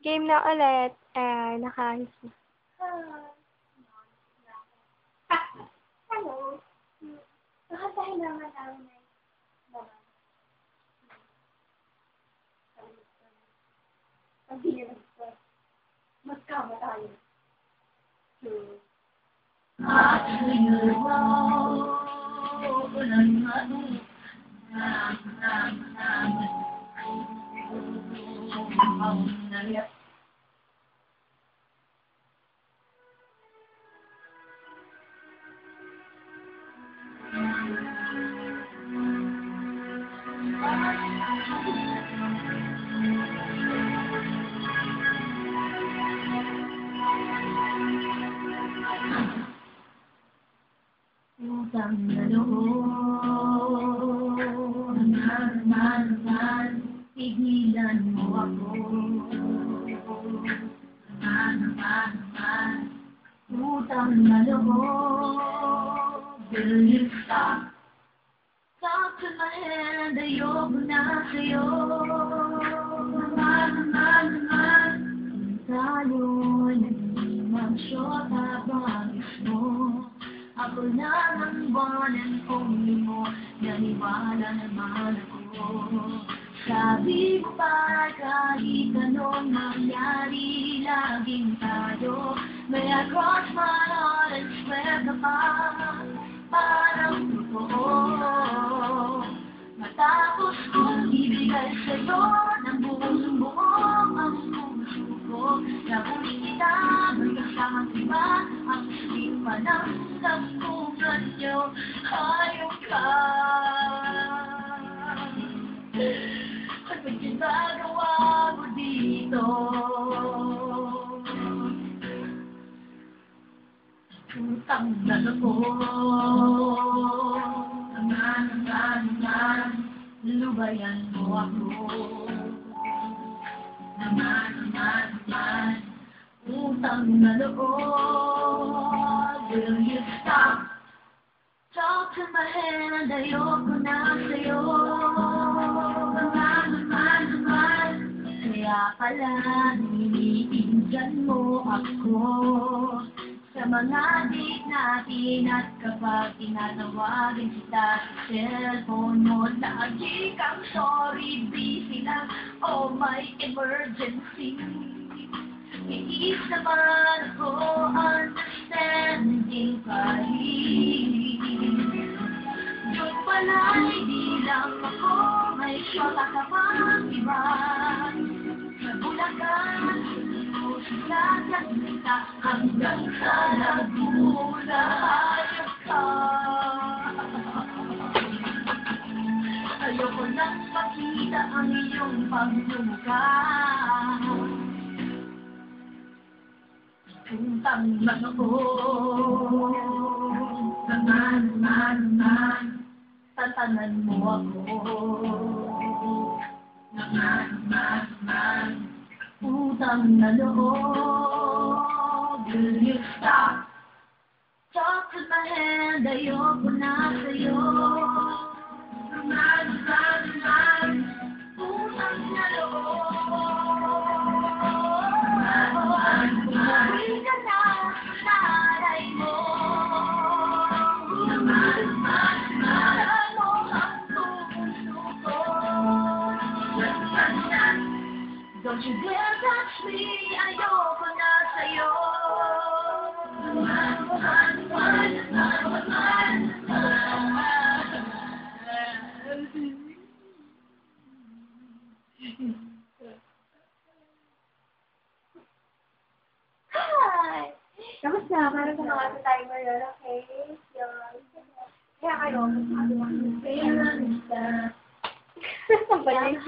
Game na ulit. Eh, nakaayos na. Hello. Nakasahin naman namin naman. Ang hirap ko. Magkama tayo. Hmm. At ั้นเนี่ยจำนะโดนานมานาน Pigilan mo ako. Man, man, man Utang na loob. You stop? Talk to my hand Ayoko na sa'yo. Man, man, man Tayo'y naging magsyota Bagis mo? Ako lang ang buwanan kong mo Naniwala naman ako Sabi mo pa kahit anong mangyari Laging tayo May I cross my heart and swear ka pa Parang totoo. Matapos kong ibigay sa'yo Ng buong buo ang puso ko Nabuli kita magkasamang iba Ang sweet pa ng tampungan nyo Hayop ka dito? Utang na loob Naman, naman, naman Lubayan mo ako Naman, naman, naman Utang na loob Will you stop? Talk to my hand Ayoko na sa'yo pala Niniingan mo ako sa mga date natin at kapag tinatawagan kita sa cellphone mo, lagi kang sorry, busy lang, oh my emergency. Iis naman ako, understanding kahit. Yun pala, hindi lang ako, may syota kita hanggang sa nagmula ka. Ayoko nang makita ang iyong pagmumukha. Puntang lang ako. Naman, man, man, tatanan mo ako. Naman, man, man, utang na loob Will you stop? Talk to my hand, ayoko na sa'yo Man, man, man Utang na loob Man, man, man Umuwi ka na, nanay mo Man, man, man Alam mo ang puso ko Yan, yan, yan Don't you dare me, ayoko na sa'yo. Man, man, man, man, man, Hi! Kamusta? Parang gumawa sa tayo ngayon, okay? Yun. Kaya kayo, mas makalimang Kailan ka? Ang balik.